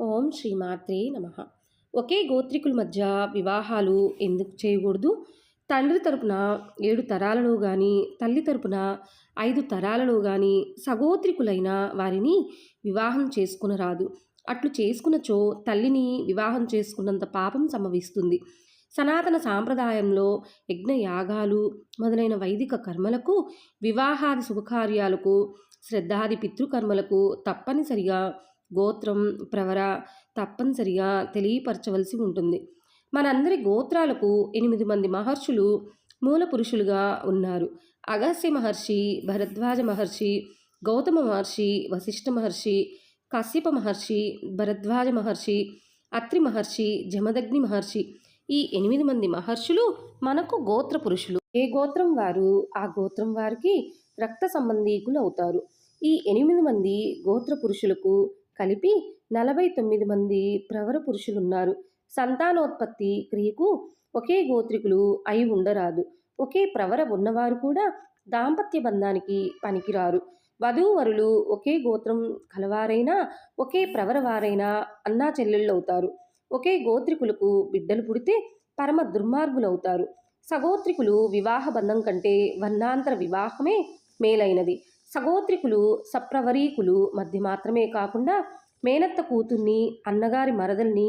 ఓం శ్రీమాత్రే నమ. ఒకే గోత్రికుల మధ్య వివాహాలు ఎందుకు చేయకూడదు? తండ్రి తరపున ఏడు తరాలలో కానీ తల్లి తరపున ఐదు తరాలలో కానీ సగోత్రికులైన వారిని వివాహం చేసుకునరాదు అట్లు చేసుకున్నచో తల్లిని వివాహం చేసుకున్నంత పాపం సంభవిస్తుంది. సనాతన సాంప్రదాయంలో యజ్ఞయాగాలు మొదలైన వైదిక కర్మలకు వివాహాది శుభకార్యాలకు శ్రద్ధాది పితృకర్మలకు తప్పనిసరిగా గోత్రం ప్రవర తప్పనిసరిగా తెలియపరచవలసి ఉంటుంది. మనందరి గోత్రాలకు ఎనిమిది మంది మహర్షులు మూల పురుషులుగా ఉన్నారు. అగస్య మహర్షి భరద్వాజ మహర్షి గౌతమ మహర్షి వశిష్ఠ మహర్షి కశ్యప మహర్షి భరద్వాజ మహర్షి అత్రి మహర్షి జమదగ్ని మహర్షి. ఈ ఎనిమిది మంది మహర్షులు మనకు గోత్ర పురుషులు. ఏ గోత్రం వారు? ఆ గోత్రం వారికి రక్త సంబంధీకులు అవుతారు. ఈ ఎనిమిది మంది గోత్ర పురుషులకు కలిపి నలభై తొమ్మిది మంది ప్రవర పురుషులున్నారు. సంతానోత్పత్తి క్రియకు ఒకే గోత్రికులు అయి ఉండరాదు. ఒకే ప్రవర ఉన్నవారు కూడా దాంపత్య బంధానికి పనికిరారు. వధూవరులు ఒకే గోత్రం కలవారైనా ఒకే ప్రవర వారైనా అన్నా చెల్లెళ్ళు అవుతారు ఒకే గోత్రికులకు బిడ్డలు పుడితే పరమ దుర్మార్గులవుతారు. సగోత్రికులు వివాహ బంధం కంటే వర్ణాంతర వివాహమే మేలైనది. సగోత్రికులు సప్రవరీకులు మధ్య మాత్రమే కాకుండా మేనత్త కూతుర్ని అన్నగారి మరదల్ని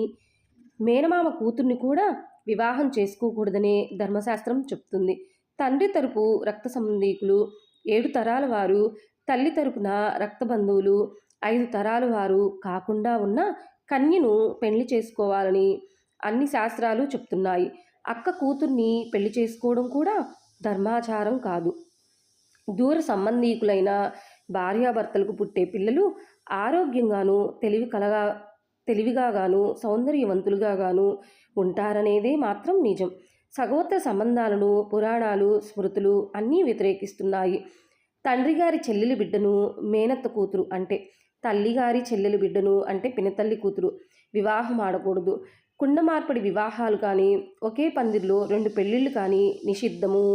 మేనమామ కూతుర్ని కూడా వివాహం చేసుకోకూడదనే ధర్మశాస్త్రం చెప్తుంది. తండ్రి తరపు రక్త సంబంధీకులు ఏడు తరాల వారు తల్లి తరపున రక్త బంధువులు ఐదు తరాల వారు కాకుండా ఉన్న కన్యను పెళ్ళి చేసుకోవాలని అన్ని శాస్త్రాలు చెప్తున్నాయి. అక్క కూతుర్ని పెళ్ళి చేసుకోవడం కూడా ధర్మాచారం కాదు. దూర సంబంధీకులైన భార్యాభర్తలకు పుట్టే పిల్లలు ఆరోగ్యంగాను తెలివి కలగా తెలివిగా గాను సౌందర్యవంతులుగా గాను ఉంటారనేదే మాత్రం నిజం. సగోత్ర సంబంధాలను పురాణాలు స్మృతులు అన్నీ వ్యతిరేకిస్తున్నాయి. తండ్రిగారి చెల్లెలి బిడ్డను మేనత్త కూతురు అంటే తల్లిగారి చెల్లెలి బిడ్డను అంటే పినతల్లి కూతురు. వివాహం ఆడకూడదు. కుండ మార్పిడి వివాహాలు కానీ ఒకే పందిరిలో రెండు పెళ్ళిళ్ళు కానీ నిషిద్ధము.